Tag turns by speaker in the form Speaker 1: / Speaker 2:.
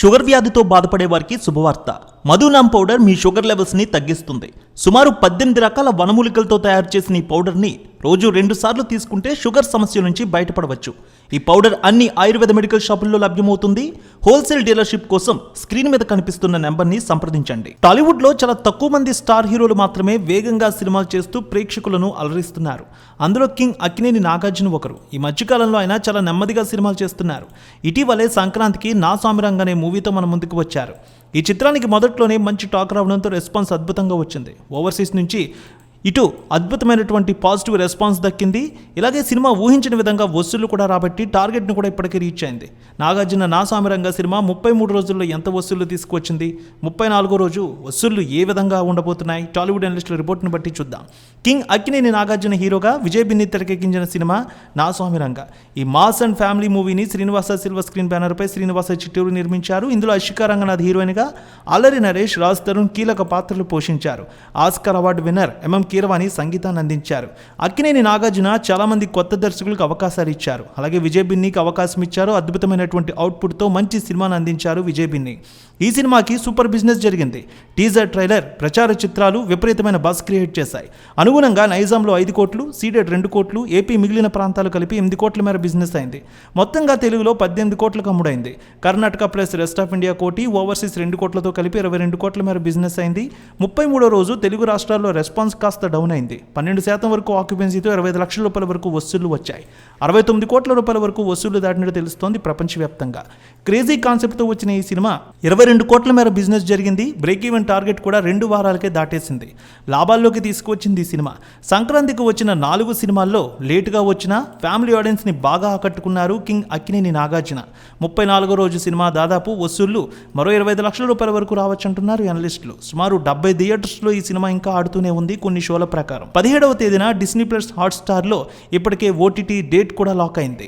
Speaker 1: Sugar వ్యాధితో బాధపడే వారికి శుభవార్త. మధునామ్ పౌడర్ మీ షుగర్ లెవెల్స్ని తగ్గిస్తుంది. సుమారు పద్దెనిమిది రకాల వనమూలికలతో తయారు చేసిన ఈ పౌడర్ని రోజు రెండుసార్లు తీసుకుంటే షుగర్ సమస్య నుంచి బయటపడవచ్చు. ఈ పౌడర్ అన్ని ఆయుర్వేద మెడికల్ షాపుల్లో లభ్యమవుతుంది. హోల్సేల్ డీలర్షిప్ కోసం స్క్రీన్ మీద కనిపిస్తున్న నెంబర్ని సంప్రదించండి. టాలీవుడ్లో చాలా తక్కువ మంది స్టార్ హీరోలు మాత్రమే వేగంగా సినిమాలు చేస్తూ ప్రేక్షకులను అలరిస్తున్నారు. అందులో కింగ్ అక్కినేని నాగార్జున ఒకరు. ఈ మధ్యకాలంలో ఆయన చాలా నెమ్మదిగా సినిమాలు చేస్తున్నారు. ఇటీవలే సంక్రాంతికి నా సామిరంగ్ అనే మూవీతో మన ముందుకు వచ్చారు. ఈ చిత్రానికి మొదట్లోనే మంచి టాక్ రావడంతో రెస్పాన్స్ అద్భుతంగా వచ్చింది. ఓవర్సీస్ నుంచి ఇటు అద్భుతమైనటువంటి పాజిటివ్ రెస్పాన్స్ దక్కింది. ఇలాగే సినిమా ఊహించిన విధంగా వసూళ్ళు కూడా రాబట్టి టార్గెట్ను కూడా ఇప్పటికీ రీచ్ అయింది. నాగార్జున నా సామిరంగ సినిమా ముప్పై మూడు రోజుల్లో ఎంత వసూళ్ళు తీసుకువచ్చింది? ముప్పై నాలుగో రోజు వసూళ్ళు ఏ విధంగా ఉండబోతున్నాయి? టాలీవుడ్ అనలిస్టుల రిపోర్ట్ను బట్టి చూద్దాం. కింగ్ అక్కినేని నాగార్జున హీరోగా విజయ్ బిన్ని తెరకెక్కించిన సినిమా నా స్వామిరంగ ఈ మాస్ అండ్ ఫ్యామిలీ మూవీని శ్రీనివాస సిల్వర్ స్క్రీన్ బ్యానర్పై శ్రీనివాస చిట్టూరు నిర్మించారు. ఇందులో అశికా రంగనాథ్ హీరోయిన్గా అల్లరి నరేష్ రాజ్ తరుణ్ కీలక పాత్రలు పోషించారు. Oscar award winner MM Keeravani సంగీతాన్ని అందించారు. అక్కినేని నాగార్జున చాలామంది కొత్త దర్శకులకు అవకాశాలు ఇచ్చారు. అలాగే విజయ్ బిన్నీకి అవకాశం ఇచ్చారు. అద్భుతమైనటువంటి అవుట్పుట్తో మంచి సినిమాను అందించారు విజయ్ బిన్ని. ఈ సినిమాకి సూపర్ బిజినెస్ జరిగింది. టీజర్ ట్రైలర్ ప్రచార చిత్రాలు విపరీతమైన బస్ క్రియేట్ చేశాయి. అనుగుణంగా నైజాంలో ఐదు కోట్లు సీడెడ్ రెండు కోట్లు ఏపీ మిగిలిన ప్రాంతాలు కలిపి ఎనిమిది కోట్ల మేర బిజినెస్ అయింది. మొత్తంగా తెలుగులో పద్దెనిమిది కోట్లకు అమ్ముడైంది. Karnataka plus rest of India కోటి ఓవర్సీస్ రెండు కోట్లతో కలిపి ఇరవై రెండు కోట్ల మేర బిజినెస్ అయింది. ముప్పై మూడో రోజు తెలుగు రాష్ట్రాల్లో రెస్పాన్స్ కాస్త డౌన్ అయింది. పన్నెండు శాతం వరకు ఆక్యుపెన్సీతో ఇరవై ఐదు లక్షల రూపాయల వరకు వసూళ్ళు వచ్చాయి. అరవై తొమ్మిది కోట్ల రూపాయల వరకు వసూళ్ళు దాటినట్టు తెలుస్తోంది ప్రపంచవ్యాప్తంగా. క్రేజీ కాన్సెప్ట్తో వచ్చిన ఈ సినిమా ఇరవై రెండు కోట్ల మేర బిజినెస్ జరిగింది. బ్రేక్ ఈవెన్ టార్గెట్ కూడా రెండు వారాలకే దాటేసింది. లాభాల్లోకి తీసుకువచ్చింది ఈ సినిమా. సంక్రాంతికి వచ్చిన నాలుగు సినిమాల్లో లేటుగా వచ్చిన ఫ్యామిలీ ఆడియన్స్ని బాగా ఆకట్టుకున్నారు కింగ్ అక్కినేని నాగార్జున. ముప్పై నాలుగో రోజు సినిమా దాదాపు వసూళ్ళు మరో ఇరవై ఐదు లక్షల రూపాయల వరకు రావచ్చంటున్నారు అనలిస్టులు సుమారు డెబ్బై థియేటర్స్లో ఈ సినిమా ఇంకా ఆడుతూనే ఉంది కొన్ని షోల ప్రకారం. పదిహేడవ తేదీన డిస్నీ ప్లస్ హాట్స్టార్లో ఇప్పటికే ఓటీటీ డేట్ కూడా లాక్ అయింది.